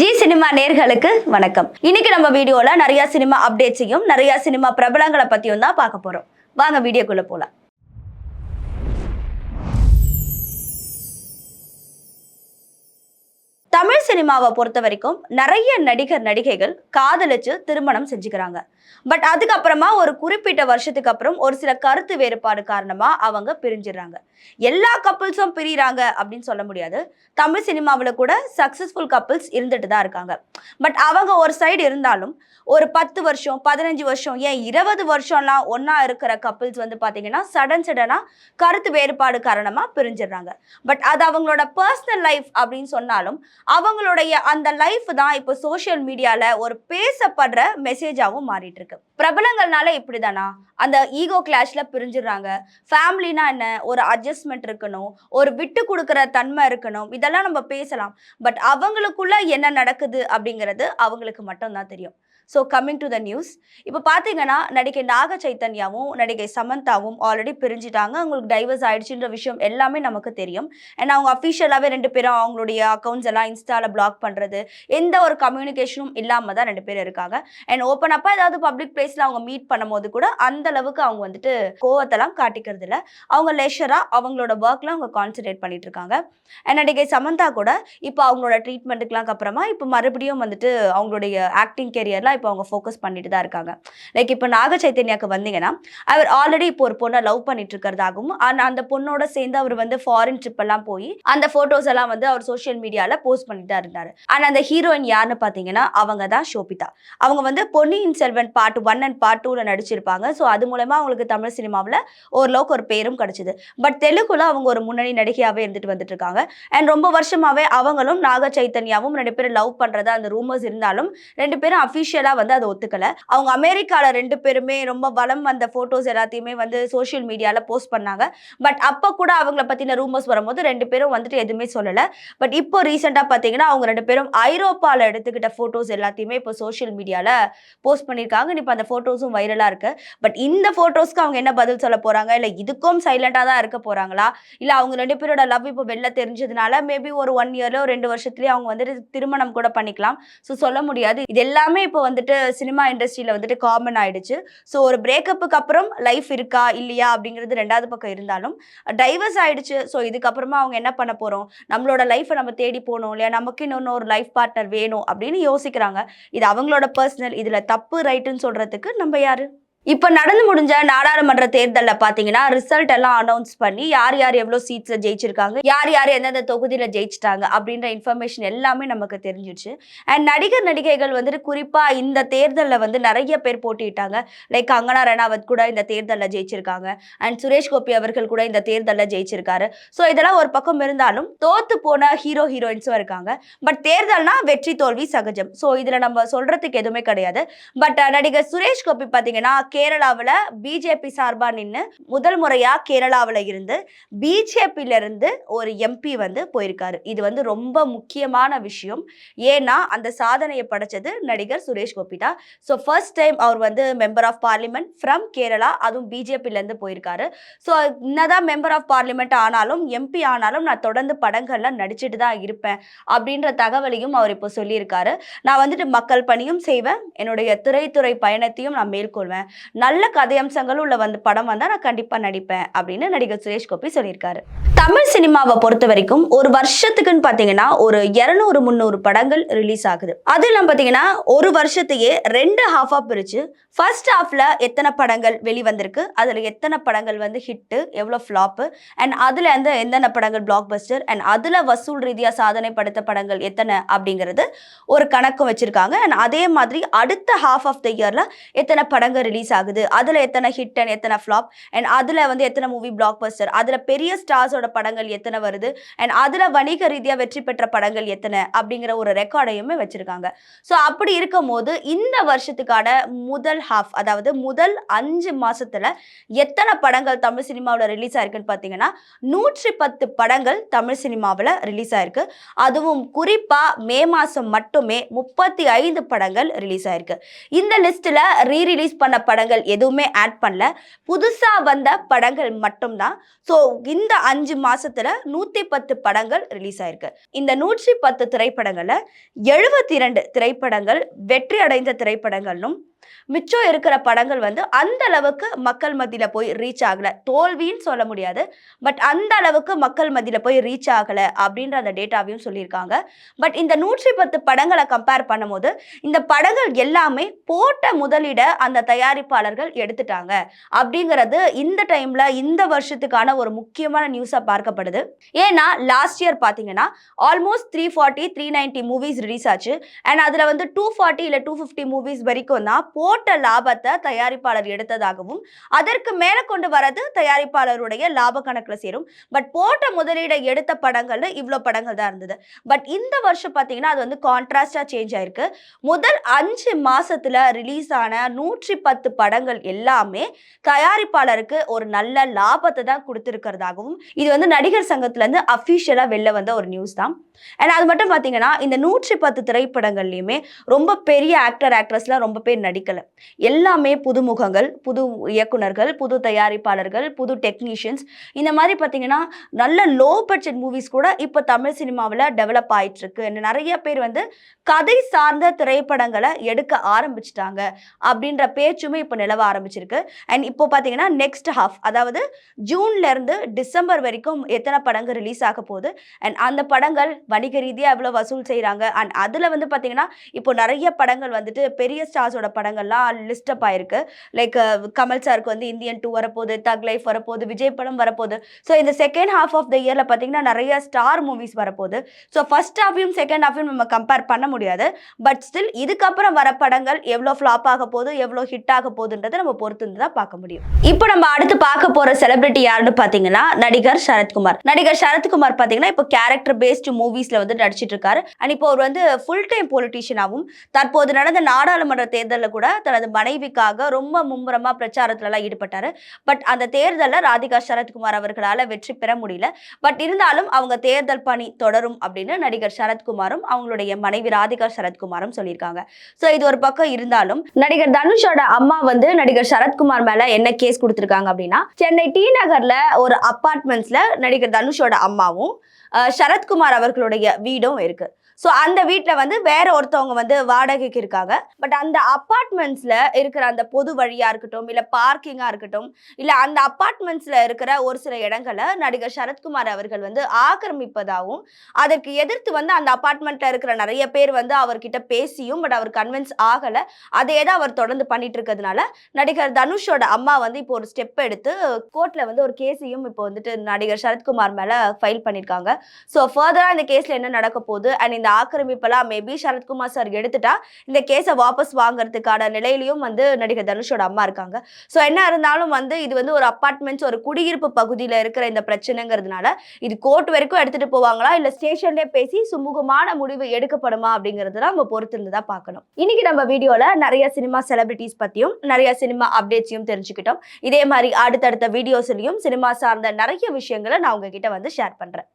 G cinema நேர்களுக்கு வணக்கம். இன்னைக்கு நம்ம வீடியோல நிறைய சினிமா அப்டேட்ஸையும் நிறைய சினிமா பிரபலங்களை பத்தியும் தான் பார்க்க போறோம். வாங்க வீடியோக்குள்ள போலாம். தமிழ் சினிமாவை பொறுத்த வரைக்கும் நிறைய நடிகர் நடிகைகள் காதலிச்சு திருமணம் செஞ்சுக்கிறாங்க. பட் அதுக்கப்புறமா ஒரு குறிப்பிட்ட வருஷத்துக்கு அப்புறம் ஒரு சில கருத்து வேறுபாடு காரணமா அவங்க பிரிஞ்சிடுறாங்க. எல்லா கப்புள்ஸும் பிரிகிறாங்க அப்படின்னு சொல்ல முடியாது. தமிழ் சினிமாவில் கூட சக்ஸஸ்ஃபுல் கப்புள்ஸ் இருந்துட்டு தான் இருக்காங்க. பட் அவங்க ஒரு சைடு இருந்தாலும் ஒரு பத்து வருஷம் பதினஞ்சு வருஷம் ஏன் இருபது வருஷம்லாம் ஒன்றா இருக்கிற கப்புள்ஸ் வந்து பார்த்தீங்கன்னா சடன் சடனாக கருத்து வேறுபாடு காரணமாக பிரிஞ்சிடுறாங்க. பட் அது அவங்களோட பர்சனல் லைஃப் அப்படின்னு சொன்னாலும் அவங்களுடைய அந்த லைஃப் தான் இப்போ சோஷியல் மீடியாவில் ஒரு பேசப்படுற மெசேஜாகவும் மாறிட்டு இருக்கு. பிரபலங்கள்னால இப்படிதானா? அந்த ஈகோ கிளாஷ்ல பிரிஞ்சிடுறாங்க. ஃபேமிலினா என்ன? ஒரு அட்ஜஸ்ட்மெண்ட் இருக்கணும். ஒரு விட்டு கொடுக்குற தன்மை இருக்கணும். இதெல்லாம் நம்ம பேசலாம். பட் அவங்களுக்குள்ள என்ன நடக்குது அப்படிங்கிறது அவங்களுக்கு மட்டும்தான் தெரியும். So coming to the news இப்போ பார்த்தீங்கன்னா நடிகை நாக சைத்தன்யாவும் நடிகை சமந்தாவும் ஆல்ரெடி பிரிஞ்சிட்டாங்க. அவங்களுக்கு டைவர்ஸ் ஆயிடுச்சுன்ற விஷயம் எல்லாமே நமக்கு தெரியும். அண்ட் அவங்க அஃபிஷியலாகவே ரெண்டு பேரும் அவங்களுடைய அக்கௌண்ட்ஸ் எல்லாம் இன்ஸ்டாவில் பிளாக் பண்ணுறது எந்த ஒரு கம்யூனிகேஷனும் இல்லாமல் தான் ரெண்டு பேரும் இருக்காங்க. அண்ட் ஓப்பன் அப்பா ஏதாவது பப்ளிக் பிளேஸில் அவங்க மீட் பண்ணும்போது கூட அந்த அளவுக்கு அவங்க வந்துட்டு கோவத்தெல்லாம் காட்டிக்கிறது இல்லை. அவங்க லெஷராக அவங்களோட ஒர்க்கில் அவங்க கான்சென்ட்ரேட் பண்ணிட்டு இருக்காங்க. அண்ட் நடிகை சமந்தா கூட இப்போ அவங்களோட ட்ரீட்மெண்ட்டுக்குலாம் அப்புறமா இப்போ மறுபடியும் வந்துட்டு அவங்களுடைய ஆக்டிங் கெரியர்லாம் இப்போ அவங்க ஃபோக்கஸ் பண்ணிட்டு தான் இருக்காங்க. லைக் இப்போ நாக சைத்தன்யாக்கு வந்தீங்கன்னா அவர் ஆல்ரெடி இப்போ ஒரு பொண்ணை லவ் பண்ணிட்டு இருக்கிறதாகவும் அந்த பொண்ணோட சேர்ந்து அவர் வந்து ஃபாரின் ட்ரிப் எல்லாம் போய் அந்த ஃபோட்டோஸ் எல்லாம் வந்து அவர் சோஷியல் மீடியாவில் போஸ்ட் பண்ணிட்டு தான் இருந்தார். ஆனால் அந்த ஹீரோயின் யாருன்னு பார்த்தீங்கன்னா அவங்க தான் ஷோபிதா. அவங்க வந்து Ponniyin Selvan part one and part டூவில் நடிச்சிருப்பாங்க. ஸோ அது மூலமா அவங்களுக்கு தமிழ் சினிமாவில் ஓரளவுக்கு ஒரு பேரும் கிடைச்சிது. பட் தெலுங்குல அவங்க ஒரு முன்னணி நடிகையாகவே இருந்துட்டு வந்துட்டு இருக்காங்க அண்ட் ரொம்ப வருஷமாவே அவங்களும் நாக சைத்தன்யாவும் ரெண்டு பேரும் லவ் பண்ணுறதா அந்த ரூமர்ஸ் இருந்தாலும் ரெண்டு பேரும் அஃபிஷியலாக வந்து அதை ஒத்துக்கல. அவங்க அமெரிக்கால ரெண்டு பேருமே ரொம்ப வளம் வந்த ஃபோட்டோஸ் எல்லாத்தையுமே வந்து சோஷியல் மீடியால போஸ்ட் பண்ணாங்க. பட் அப்போ கூட அவங்கள பத்தின ரூமர்ஸ் வரும்போது ரெண்டு பேரும் வந்துட்டு எதுவுமே சொல்லல. பட் இப்போ ரீசெண்டாக பார்த்தீங்கன்னா அவங்க ரெண்டு பேரும் ஐரோப்பால எடுத்துக்கிட்ட ஃபோட்டோஸ் எல்லாத்தையுமே இப்போ சோஷியல் மீடியால போஸ்ட் பண்ணியிருக்காங்க. இப்போ அந்த ஃபோட்டோஸும் வைரலாக இருக்கு. பட் இந்த ஃபோட்டோஸ்க்கு அவங்க என்ன பதில் சொல்ல போறாங்க? இல்லை இதுக்கும் சைலண்டாக தான் இருக்க போறாங்களா? இல்லை அவங்க ரெண்டு பேரோட லவ் இப்போ வெளில தெரிஞ்சதுனால மேபி ஒரு ஒன் இயர்ல ஒரு ரெண்டு வருஷத்துலயே அவங்க வந்துட்டு திருமணம் கூட பண்ணிக்கலாம். ஸோ சொல்ல முடியாது. இது எல்லாமே இப்போ வந்துட்டு சினிமா இண்டஸ்ட்ரியில் வந்துட்டு காமன் ஆயிடுச்சு. ஸோ ஒரு பிரேக்கப்புக்கு அப்புறம் லைஃப் இருக்கா இல்லையா அப்படிங்கிறது ரெண்டாவது பக்கம் இருந்தாலும் டைவர்ஸ் ஆயிடுச்சு. ஸோ இதுக்கப்புறமா அவங்க என்ன பண்ண போகிறோம் நம்மளோட லைஃப்பை நம்ம தேடி போகணும் இல்லையா? நமக்கு இன்னொன்று ஒரு லைஃப் பார்ட்னர் வேணும் அப்படின்னு யோசிக்கிறாங்க. இது அவங்களோட பர்சனல் இதில் தப்பு ரைட்டுன்னு சொல்கிறதுக்கு நம்ம யார்? இப்போ நடந்து முடிஞ்ச நாடாளுமன்ற தேர்தலில் பார்த்தீங்கன்னா ரிசல்ட் எல்லாம் அனௌன்ஸ் பண்ணி யார் யார் எவ்வளோ சீட்ஸில் ஜெயிச்சிருக்காங்க யார் யார் எந்தெந்த தொகுதியில் ஜெயிச்சிட்டாங்க அப்படின்ற இன்ஃபர்மேஷன் எல்லாமே நமக்கு தெரிஞ்சிச்சு அண்ட் நடிகர் நடிகைகள் வந்துட்டு குறிப்பாக இந்த தேர்தலில் வந்து நிறைய பேர் போட்டியிட்டாங்க. லைக் கங்கனா ரணாவத் கூட இந்த தேர்தலில் ஜெயிச்சிருக்காங்க. அண்ட் சுரேஷ் கோபி அவர்கள் கூட இந்த தேர்தலில் ஜெயிச்சிருக்காரு. ஸோ இதெல்லாம் ஒரு பக்கம் இருந்தாலும் தோத்து போன ஹீரோ ஹீரோயின்ஸும் இருக்காங்க. பட் தேர்தல்னா வெற்றி தோல்வி சகஜம். ஸோ இதில் நம்ம சொல்றதுக்கு எதுவுமே கிடையாது. பட் நடிகர் சுரேஷ் கோபி பார்த்தீங்கன்னா கேரளாவில் பிஜேபி சார்பாக நின்று முதல் முறையாக கேரளாவில் இருந்து பிஜேபியிலிருந்து ஒரு எம்பி வந்து போயிருக்காரு. இது வந்து ரொம்ப முக்கியமான விஷயம். ஏன்னா அந்த சாதனையை படைச்சது நடிகர் சுரேஷ் கோபி தான் ஸோ ஃபர்ஸ்ட் டைம் அவர் வந்து member of parliament from Kerala அதுவும் பிஜேபியிலேருந்து போயிருக்காரு. ஸோ என்னதான் மெம்பர் ஆஃப் பார்லிமெண்ட் ஆனாலும் எம்பி ஆனாலும் நான் தொடர்ந்து படங்களில் நடிச்சுட்டு தான் இருப்பேன் அப்படின்ற தகவலையும் அவர் இப்போ சொல்லியிருக்காரு. நான் வந்துட்டு மக்கள் பணியும் செய்வேன். என்னுடைய திரைத்துறை பயணத்தையும் நான் மேற்கொள்வேன். நல்ல கதையம்சங்கள் உள்ள வந்து படம் வந்தா நான் கண்டிப்பா நடிப்பேன் அப்படின்னு நடிகர் சுரேஷ் கோபி சொல்லியிருக்காரு. தமிழ் சினிமாவை பொறுத்த வரைக்கும் ஒரு வருஷத்துக்குன்னு பாத்தீங்கன்னா ஒரு இருநூறு முந்நூறு படங்கள் ரிலீஸ் ஆகுது. அது இல்லாம பாத்தீங்கன்னா ஒரு வருஷத்தையே ரெண்டு ஹாஃபா பிரிச்சு ஃபர்ஸ்ட் ஹாஃப்ல எத்தனை படங்கள் வெளிவந்திருக்கு அதுல எத்தனை படங்கள் வந்து ஹிட்டு எவ்வளோ ஃப்ளாப்பு அண்ட் அதுல இருந்து எந்தெந்த படங்கள் பிளாக் பஸ்டர் அண்ட் அதுல வசூல் ரீதியா சாதனை படுத்த படங்கள் எத்தனை அப்படிங்கிறது ஒரு கணக்கு வச்சிருக்காங்க. அண்ட் அதே மாதிரி அடுத்த ஹாஃப் ஆஃப் த இயர்ல எத்தனை படங்கள் ரிலீஸ் ஆகுது. அதுல எத்தனை ஹிட் அண்ட் எத்தனை ஃப்ளாப் அண்ட் அதுல வந்து எத்தனை மூவி பிளாக் பஸ்டர் அதுல பெரிய ஸ்டார்ஸோட படங்கள் எத்தனை வருது? அண்ட் அதுல வணிக ரீதியா வெற்றி பெற்ற படங்கள் எத்தனை? அப்படிங்கிற ஒரு ரெக்கார்டையுமே வச்சிருக்காங்க. ஸோ அப்படி இருக்கும் போது இந்த வருஷத்துக்கான முதல் ஹாஃப் அதாவது முதல் அஞ்சு மாசத்துல எத்தனை படங்கள் தமிழ் சினிமாவில் ரிலீஸ் ஆயிருக்குன்னு பார்த்தீங்கன்னா நூற்றி பத்து படங்கள் தமிழ் சினிமாவில் ரிலீஸ் ஆயிருக்கு. அதுவும் குறிப்பா மே மாசம் மட்டுமே முப்பத்தி ஐந்து படங்கள் ரிலீஸ் ஆயிருக்கு. இந்த லிஸ்ட்ல ரீ ரிலீஸ் பண்ண படங்கள் படங்கள் எதுவுமே ஆட் பண்ணல. புதுசா வந்த படங்கள் மட்டும்தான். ஸோ இந்த அஞ்சு மாசத்துல நூத்தி பத்து படங்கள் ரிலீஸ் ஆயிருக்கு. இந்த நூற்றி பத்து திரைப்படங்களில் எழுபத்தி இரண்டு திரைப்படங்கள் வெற்றி அடைந்த திரைப்படங்களும் மிச்சம் இருக்கிற படங்கள் வந்து அந்த அளவுக்கு மக்கள் மத்தியில் போய் ரீச் ஆகலை. தோல்வின்னு சொல்ல முடியாது. பட் அந்த அளவுக்கு மக்கள் மத்தியில் போய் ரீச் ஆகலை அப்படின்ற அந்த டேட்டாவையும் சொல்லியிருக்காங்க. பட் இந்த நூற்றி பத்து படங்களை கம்பேர் பண்ணும்போது இந்த படங்கள் எல்லாமே போட்ட முதலிட அந்த தயாரிப்பாளர்கள் எடுத்துட்டாங்க. அப்படிங்கிறது இந்த டைமில் இந்த வருஷத்துக்கான ஒரு முக்கியமான நியூஸாக பார்க்கப்படுது. ஏன்னா லாஸ்ட் இயர் பார்த்தீங்கன்னா almost three forty three ninety movies release ஆச்சு. அண்ட் அதில் வந்து டூ ஃபார்ட்டி இல்லை டூ ஃபிஃப்டி மூவிஸ் வரைக்கும் தான் போட்ட லாபத்தை தயாரிப்பாளர் எடுத்ததாகவும் அதற்கு மேல கொண்டு வரது தயாரிப்பாளருடைய லாப கணக்குல சேரும். பட் போட்ட முதலீடை எடுத்த படங்கள்ல இவ்வளோ படங்கள் தான் இருந்தது. பட் இந்த வருஷம் பார்த்தீங்கன்னா அது வந்து கான்ட்ராஸ்டா சேஞ்ச் ஆயிருக்கு. முதல் அஞ்சு மாசத்துல ரிலீஸ் ஆன நூற்றி பத்து படங்கள் எல்லாமே தயாரிப்பாளருக்கு ஒரு நல்ல லாபத்தை தான் கொடுத்துருக்கிறதாகவும் இது வந்து நடிகர் சங்கத்துல இருந்து அஃபிஷியலா வெளில வந்த ஒரு நியூஸ் தான். அண்ட் அது மட்டும் பார்த்தீங்கன்னா இந்த நூற்றி பத்து திரைப்படங்கள்லையுமே ரொம்ப பெரிய ஆக்டர் ஆக்ட்ரஸ்லாம் ரொம்ப பேர் கிடைக்கல எல்லாமே புதுமுகங்கள் புது இயக்குனர்கள் புது தயாரிப்பாளர்கள் புது டெக்னீஷியன்ஸ் இந்த மாதிரி பார்த்தீங்கன்னா நல்ல லோ பட்ஜெட் மூவிஸ் கூட இப்போ தமிழ் சினிமாவில் டெவலப் ஆயிட்டுருக்கு. நிறைய பேர் வந்து கதை சார்ந்த திரைப்படங்களை எடுக்க ஆரம்பிச்சிட்டாங்க அப்படின்ற பேச்சுமே இப்போ நிலவ ஆரம்பிச்சிருக்கு. அண்ட் இப்போ பார்த்தீங்கன்னா நெக்ஸ்ட் ஹாஃப் அதாவது ஜூன்ல இருந்து டிசம்பர் வரைக்கும் எத்தனை படங்கள் ரிலீஸ் ஆக போகுது? அண்ட் அந்த படங்கள் வணிக ரீதியாக எவ்வளோ வசூல் செய்கிறாங்க அண்ட் அதில் வந்து பார்த்தீங்கன்னா இப்போ நிறைய படங்கள் வந்துட்டு பெரிய ஸ்டார்ஸோட படங்கள்லாம் அப் ஆயிருக்கு. லைக் uh, கமல் சாருக்கு வந்து இந்தியன் டூ வரப்போகுது தக் லைஃப் வரப்போகுது விஜய் படம் வரப்போகுது. ஸோ இந்த செகண்ட் ஹாஃப் ஆஃப் த இயரில் பார்த்தீங்கன்னா நிறைய ஸ்டார் மூவிஸ் வரப்போகுது. ஸோ ஃபர்ஸ்ட் ஹாஃபையும் செகண்ட் ஹாஃபையும் நம்ம கம்பேர் பண்ண முடியாது. பட் ஸ்டில் இதுக்கப்புறம் வர படங்கள் எவ்வளோ ஃப்ளாப் ஆக போகுது எவ்வளோ ஹிட் ஆக போகுதுன்றதை நம்ம பொறுத்து தான் பார்க்க முடியும். இப்போ நம்ம அடுத்து பார்க்க போகிற செலிபிரிட்டி யாருன்னு பார்த்தீங்கன்னா நடிகர் சரத்குமார். நடிகர் சரத்குமார் பார்த்தீங்கன்னா இப்போ கேரக்டர் பேஸ்டு மூவிஸில் வந்து நடிச்சிட்டு இருக்காரு. அண்ட் இப்போ அவர் வந்து ஃபுல் டைம் பொலிட்டீஷியனாகவும் தற்போது நடந்த நாடாளுமன்ற தேர்தலில் கூட தனது மனைவிக்காக ரொம்ப மும்முரமாக பிரச்சாரத்துலலாம் ஈடுபட்டாரு. பட் அந்த தேர்தலில் ராதிகா சரத்குமார் அவர்களால் வெற்றி பெற முடியல. பட் இருந்தாலும் அவங்க தேர்தல் பணி தொடரும் அப்படின்னு நடிகர் சரத்குமாரும் அவங்களுடைய மனைவி ராதிகா சரத்குமாரும் சொல்லியிருக்காங்க. ஸோ இது ஒரு பக்கம் இருந்தாலும் நடிகர் தனுஷோட அம்மா வந்து நடிகர் சரத்குமார் மேல என்ன கேஸ் கொடுத்துருக்காங்க அப்படின்னா சென்னை டி நகர்ல ஒரு அப்பார்ட்மெண்ட்ஸ்ல நடிகர் தனுஷோட அம்மாவும் சரத்குமார் அவர்களுடைய வீடும் இருக்கு. ஸோ அந்த வீட்டில் வந்து வேற ஒருத்தவங்க வந்து வாடகைக்கு இருக்காங்க. பட் அந்த அப்பார்ட்மெண்ட்ஸில் இருக்கிற அந்த பொது வழியாக இருக்கட்டும் இல்லை பார்க்கிங்காக இருக்கட்டும் இல்லை அந்த அப்பார்ட்மெண்ட்ஸில் இருக்கிற ஒரு சில இடங்களை நடிகர் சரத்குமார் அவர்கள் வந்து ஆக்கிரமிப்பதாகவும் அதற்கு எதிர்த்து வந்து அந்த அப்பார்ட்மெண்ட்டில் இருக்கிற நிறைய பேர் வந்து அவர்கிட்ட பேசியும் பட் அவர் கன்வின்ஸ் ஆகலை. அதே தான் அவர் தொடர்ந்து பண்ணிட்டு இருக்கிறதுனால நடிகர் தனுஷோட அம்மா வந்து இப்போ ஒரு ஸ்டெப் எடுத்து கோர்ட்டில் வந்து ஒரு கேஸையும் இப்போ வந்துட்டு நடிகர் சரத்குமார் மேலே ஃபைல் பண்ணியிருக்காங்க ஸோ ஃபர்தராக இந்த கேஸில் என்ன நடக்க போகுது அண்ட் இந்த ஆக்கிரமிப்பெல்லாம் மேபி சரத்குமார் சார் எடுத்துட்டா இந்த கேஸை வாபஸ் வாங்குறதுக்கான நிலையிலையும் வந்து நடிகர் தனுஷோட அம்மா இருக்காங்க. ஸோ என்ன இருந்தாலும் வந்து இது வந்து ஒரு அப்பார்ட்மெண்ட்ஸ் ஒரு குடியிருப்பு பகுதியில் இருக்கிற இந்த பிரச்சனைங்கிறதுனால இது கோர்ட் வரைக்கும் எடுத்துட்டு போவாங்களா? இல்லை ஸ்டேஷன்லேயே பேசி சுமூகமான முடிவு எடுக்கப்படுமா? அப்படிங்கிறது நம்ம பொறுத்திருந்ததா தான் பார்க்கணும். இன்னைக்கு நம்ம வீடியோவில் நிறைய சினிமா செலிபிரிட்டிஸ் பற்றியும் நிறைய சினிமா அப்டேட்ஸையும் தெரிஞ்சுக்கிட்டோம். இதே மாதிரி அடுத்தடுத்த வீடியோஸ்லையும் சினிமா சார்ந்த நிறைய விஷயங்களை நான் உங்ககிட்ட வந்து ஷேர் பண்ணுறேன்